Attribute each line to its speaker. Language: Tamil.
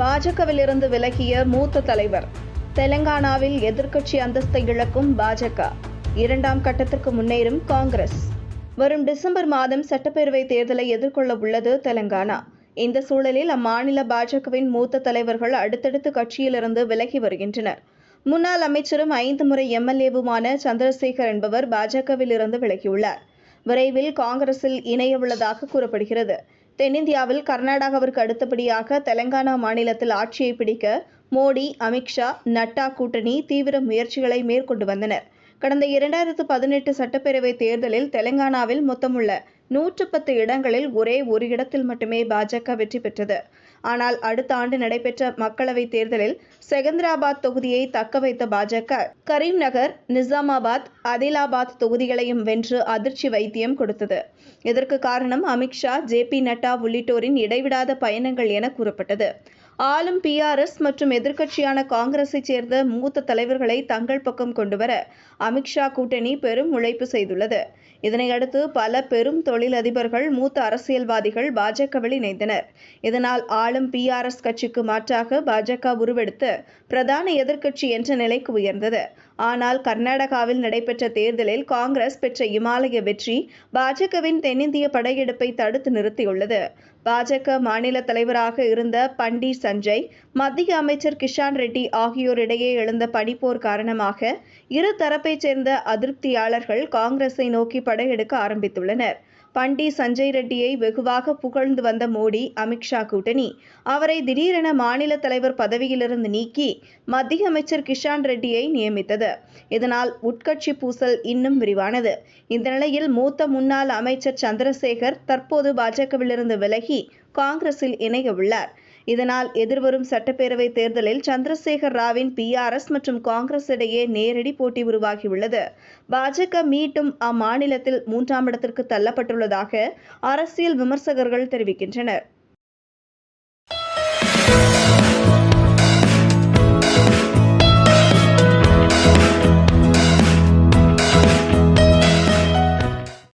Speaker 1: பாஜகவிலிருந்து விலகிய மூத்த தலைவர். தெலங்கானாவில் எதிர்க்கட்சி அந்தஸ்தை இழக்கும் பாஜக. இரண்டாம் கட்டத்திற்கு முன்னேறும் காங்கிரஸ். வரும் டிசம்பர் மாதம் சட்டப்பேரவை தேர்தலை எதிர்கொள்ள உள்ளது தெலங்கானா. இந்த சூழலில் அம்மாநில பாஜகவின் மூத்த தலைவர்கள் அடுத்தடுத்து கட்சியிலிருந்து விலகி வருகின்றனர். முன்னாள் அமைச்சரும் ஐந்து முறை எம்எல்ஏவுமான சந்திரசேகர் என்பவர் பாஜகவில் இருந்து விலகியுள்ளார். விரைவில் காங்கிரஸில் இணைய உள்ளதாக கூறப்படுகிறது. தென்னிந்தியாவில் கர்நாடகாவிற்கு அடுத்தபடியாக தெலங்கானா மாநிலத்தில் ஆட்சியை பிடிக்க மோடி அமித்ஷா நட்டா கூட்டணி தீவிர முயற்சிகளை மேற்கொண்டு வந்தனர். கடந்த இரண்டாயிரத்து பதினெட்டு சட்டப்பேரவை தேர்தலில் தெலங்கானாவில் மொத்தமுள்ள நூற்று பத்து இடங்களில் ஒரே ஒரு இடத்தில் மட்டுமே பாஜக வெற்றி பெற்றது. ஆனால் அடுத்த ஆண்டு நடைபெற்ற மக்களவைத் தேர்தலில் செகந்திராபாத் தொகுதியை தக்க வைத்த பாஜக கரீம்நகர் நிசாமாபாத் அதிலாபாத் தொகுதிகளையும் வென்று அதிர்ச்சி வைத்தியம் கொடுத்தது. இதற்கு காரணம் அமித்ஷா ஜே பி நட்டா உள்ளிட்டோரின் இடைவிடாத பயணங்கள் என கூறப்பட்டது. ஆளும் பிஆர்எஸ் மற்றும் எதிர்க்கட்சியான காங்கிரஸைச் சேர்ந்த மூத்த தலைவர்களை தங்கள் பக்கம் கொண்டுவர அமித்ஷா கூட்டணி பெரும் உழைப்பு செய்துள்ளது. இதனையடுத்து பல பெரும் தொழில் தொழிலதிபர்கள் மூத்த அரசியல்வாதிகள் பாஜகவில் இணைந்தனர். இதனால் ஆளும் பிஆர்எஸ் கட்சிக்கு மாற்றாக பாஜக உருவெடுத்து பிரதான எதிர்க்கட்சி என்ற நிலைக்கு உயர்ந்தது. ஆனால் கர்நாடகாவில் நடைபெற்ற தேர்தலில் காங்கிரஸ் பெற்ற இமாலய வெற்றி பாஜகவின் தென்னிந்திய படையெடுப்பை தடுத்து நிறுத்தியுள்ளது. பாஜக மாநில தலைவராக இருந்த பண்டி சஞ்சய் மத்திய அமைச்சர் கிஷான் ரெட்டி ஆகியோரிடையே எழுந்த பனிப்போர் காரணமாக இரு தரப்பைச் சேர்ந்த அதிருப்தியாளர்கள் காங்கிரஸை நோக்கி படையெடுக்க ஆரம்பித்துள்ளனர். பண்டி சஞ்சய் ரெட்டியை வெகுவாக புகழ்ந்து வந்த மோடி அமித்ஷா கூட்டணி. அவரை திடீரென மாநில தலைவர் பதவியிலிருந்து நீக்கி மத்திய அமைச்சர் கிஷான் ரெட்டியை நியமித்தது. இதனால் உட்கட்சி பூசல் இன்னும் விரிவானது. இந்த நிலையில் மூத்த முன்னாள் அமைச்சர் சந்திரசேகர் தற்போது பாஜகவிலிருந்து விலகி காங்கிரஸில் இணைய உள்ளார் இதனால் எதிர்வரும் சட்டப்பேரவை தேர்தலில் சந்திரசேகர் ராவின் பிஆர்எஸ் மற்றும் காங்கிரஸ் இடையே நேரடி போட்டி உருவாகியுள்ளது. பாஜக மீண்டும் அம்மாநிலத்தில் மூன்றாம் இடத்திற்கு தள்ளப்பட்டுள்ளதாக அரசியல் விமர்சகர்கள் தெரிவிக்கின்றனர்.